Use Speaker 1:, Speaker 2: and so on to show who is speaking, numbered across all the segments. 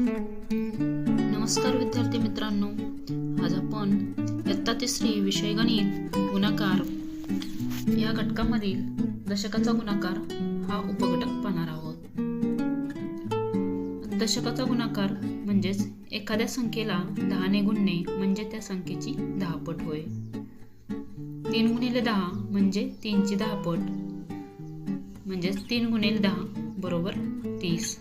Speaker 1: नमस्कार विद्यार्थी मित्रांनो. आज आपण इयत्ता तिसरी विषय गणित गुणाकार. या घटकामधील दशकाचा गुणाकार हा उपघटक पाहणार आहोत. दशकाचा गुणाकार म्हणजेच एखाद्या संख्येला दहाने गुणणे म्हणजे त्या संख्येची दहापट होय. तीन गुणिले दहा म्हणजे तीनची दहापट. म्हणजेच तीन गुणिले दहा बरोबर तीस.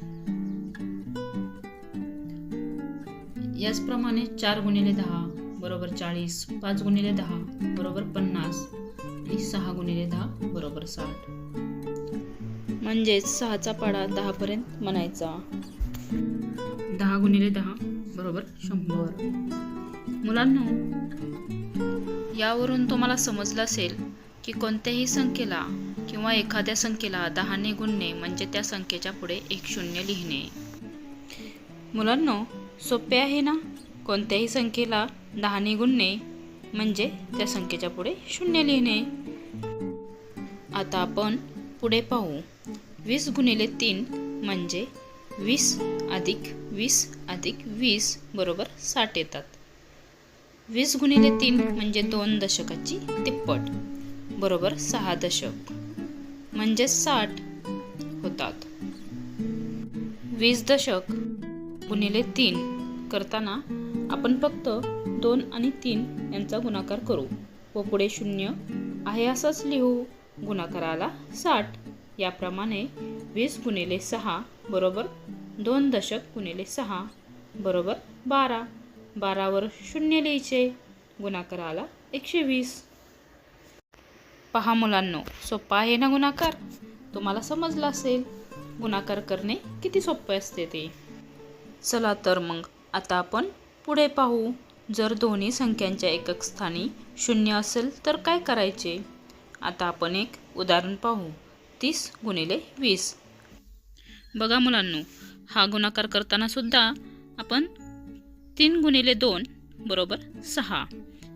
Speaker 1: याचप्रमाणे चार गुणिले दहा बरोबर चाळीस पाच गुणिले दहा बरोबर पन्नास आणि सहा गुणिले दहा बरोबर साठ. म्हणजेच सहाचा पाडा दहापर्यंत म्हणायचा. दहा गुणिले दहा बरोबर शंभर. मुलांनो यावरून तुम्हाला समजलं असेल की कोणत्याही संख्येला किंवा एखाद्या संख्येला दहाने गुणणे म्हणजे त्या संख्येच्या पुढे एक शून्य लिहिणे. मुलांनो सोपे आहे ना? कोणत्याही संख्येला दहाने गुणणे म्हणजे त्या संख्येच्या पुढे शून्य लिहिणे. आता आपण पुढे पाहू. वीस गुणिले तीन म्हणजे वीस अधिक वीस अधिक वीस बरोबर साठ येतात. वीस गुणिले तीन म्हणजे दोन दशकाची तिप्पट बरोबर सहा दशक म्हणजे साठ होतात. वीस दशक गुणिले तीन. करताना आपण फक्त दोन आणि तीन यांचा गुणाकार करू. व पुढे शून्य आहे असंच लिहू. गुणाकाराला साठ. याप्रमाणे वीस गुणिले सहा बरोबर दोन दशक गुणिले सहा बरोबर बारा. बारावर शून्य लिहायचे. गुणाकाराला एकशे वीस. पहा मुलांनो सोपा आहे ना गुणाकार? तुम्हाला समजलं असेल. गुणाकार करणे किती सोपे असते ते. चला तर मग आता आपण पुढे पाहू. जर दोन्ही संख्यांच्या एकक स्थानी शून्य असेल तर काय करायचे? आता आपण एक उदाहरण पाहू. तीस गुणिले वीस. बघा मुलांनो हा गुणाकार करताना सुद्धा आपण तीन गुणिले दोन बरोबर सहा.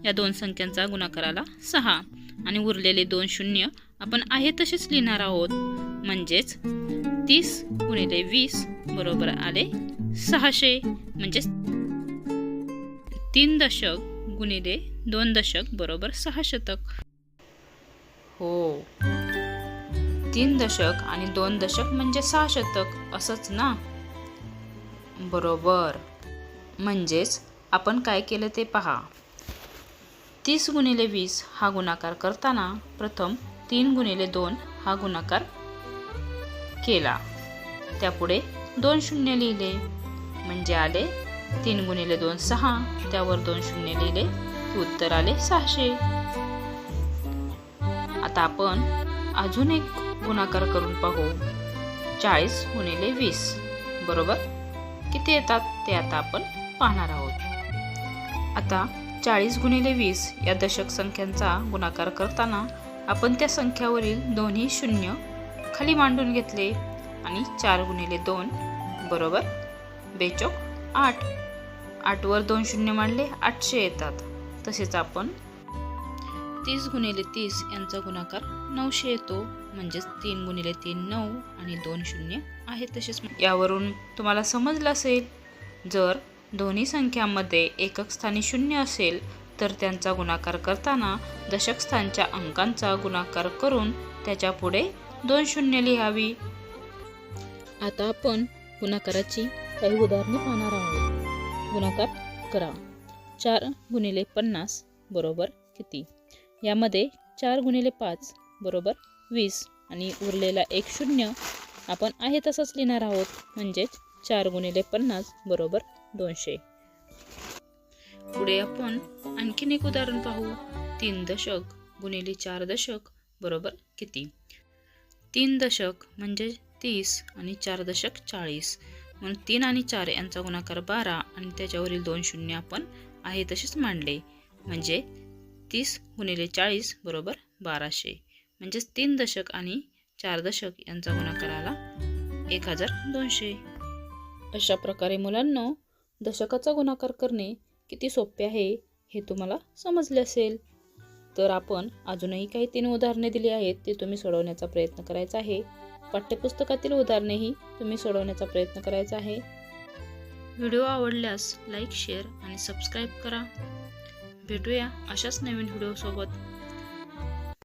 Speaker 1: या दोन संख्यांचा गुणाकाराला सहा. आणि उरलेले दोन शून्य आपण आहे तसेच लिहिणार आहोत. म्हणजेच तीस गुणिले वीस बरोबर आले सहाशे म्हणजेच तीन दशक गुणिले दोन दशक बरोबर सहा शतक. हो. तीन दशक आणि दोन दशक म्हणजे सहा शतक असंच ना? बरोबर. म्हणजेच आपण काय केलं ते पहा. तीस गुणिले वीस हा गुणाकार करताना प्रथम तीन गुणिले दोन हा गुणाकार केला. त्यापुढे दोन शून्य लिहिले. म्हणजे आले तीन गुणिले दोन सहा त्यावर दोन शून्य लिहिले उत्तर आले सहाशे. आता आपण अजून एक गुणाकार करून पाहू. चाळीस गुणिले वीस बरोबर? किती येतात? ते आता आपण पाहणार आहोत. आता चाळीस गुणिले वीस या दशक संख्यांचा गुणाकार करताना आपण त्या संख्यावरील दोन्ही शून्य खाली मांडून घेतले आणि चार गुणिले दोन बरोबर? बेचोक आठ. आठवर दोन शून्य मांडले आठशे येतात. तसेच आपण तीस गुणिले तीस यांचा गुणाकार नऊशे येतो. म्हणजेच तीन गुणिले तीन नऊ आणि दोन शून्य आहे तसेच यावरून तुम्हाला समजलं असेल. जर दोन्ही संख्यांमध्ये एकक स्थानी शून्य असेल तर त्यांचा गुणाकार करताना दशक स्थानच्या अंकांचा गुणाकार करून त्याच्या पुढे दोन शून्य लिहावी. आता आपण गुणाकाराची काही उदाहरणे पाहणार आहोत. गुणाकार करा. चार गुणिले पन्नास बरोबर किती? यामध्ये चार गुणिले पाच बरोबर वीस आणि उरलेला एक शून्य आपण आहे तसंच लिहिणार आहोत. म्हणजेच चार गुणिले पन्नास बरोबर दोनशे. पुढे आपण आणखीन एक उदाहरण पाहू. तीन दशक गुणिले चार दशक बरोबर किती? तीन दशक म्हणजे तीस आणि चार दशक चाळीस. म्हणून तीन आणि चार यांचा गुणाकार बारा आणि त्याच्यावरील दोन शून्य आपण आहे तसेच मांडले. म्हणजे तीस गुणिले चाळीस बरोबर बाराशे. म्हणजेच तीन दशक आणि चार दशक यांचा गुणाकार आला एक हजार दोनशे. अशा प्रकारे मुलांना दशकाचा गुणाकार करणे किती सोपे आहे हे तुम्हाला समजले असेल. तर आपण अजूनही काही तीन उदाहरणे दिली आहेत ते तुम्ही सोडवण्याचा प्रयत्न करायचा आहे. पाठ्यपुस्तकातील उदाहरणेही तुम्ही सोडवण्याचा प्रयत्न करायचा आहे. व्हिडिओ आवडल्यास लाईक शेअर आणि सबस्क्राईब करा. भेटूया अशाच नवीन व्हिडिओसोबत.